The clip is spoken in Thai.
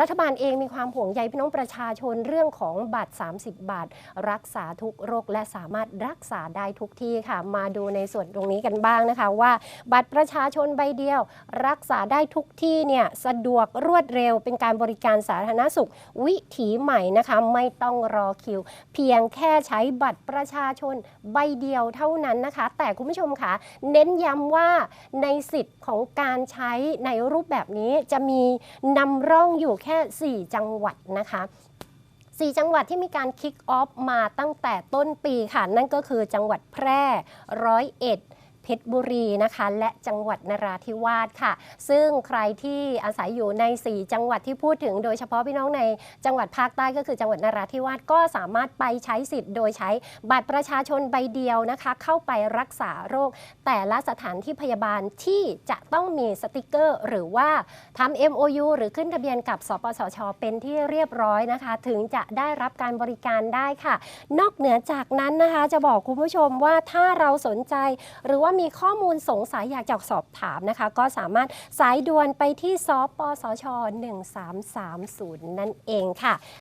รัฐบาลเองมีความห่วงใยพี่น้องประชาชนเรื่องของบัตร 30 บาท รักษาทุกโรคและสามารถรักษาได้ทุกที่ค่ะ มาดูในส่วนตรงนี้กันบ้างนะคะว่าบัตรประชาชนใบเดียว รักษาได้ทุกที่เนี่ยสะดวกรวดเร็วเป็นการบริการสาธารณสุข วิถีใหม่นะคะไม่ต้องรอคิว เพียงแค่ใช้บัตรประชาชนใบเดียวเท่านั้นนะคะ แต่คุณผู้ชมคะเน้นย้ำว่าในสิทธิ์ของการใช้ในรูปแบบนี้จะมีนำร่องอยู่แค่ 4 จังหวัดนะคะ4จังหวัดที่มีการคิกออฟมาตั้งแต่ต้นปีค่ะ นั่นก็คือจังหวัดแพร่ร้อยเอ็ด เพชรบุรีนะคะ และจังหวัดนราธิวาสค่ะ ซึ่งใครที่อาศัยอยู่ใน 4 จังหวัดที่พูดถึง โดยเฉพาะพี่น้องในจังหวัดภาคใต้ก็คือจังหวัดนราธิวาสก็สามารถไปใช้สิทธิ์ โดยใช้บัตรประชาชนใบเดียวนะคะ เข้าไปรักษาโรค แต่ละสถานที่พยาบาลที่จะต้องมีสติกเกอร์ หรือว่าทำ MOU หรือขึ้นทะเบียนกับสปสช เป็นที่เรียบร้อยนะคะ ถึงจะได้รับการบริการได้ค่ะ นอกเหนือจากนั้นนะคะ จะบอกคุณผู้ชมว่าถ้าเราสนใจหรือว่ามีข้อมูลสงสัยอยากจะสอบถามนะคะ ก็สามารถสายด่วนไปที่สปสช 1330นั่นเองค่ะ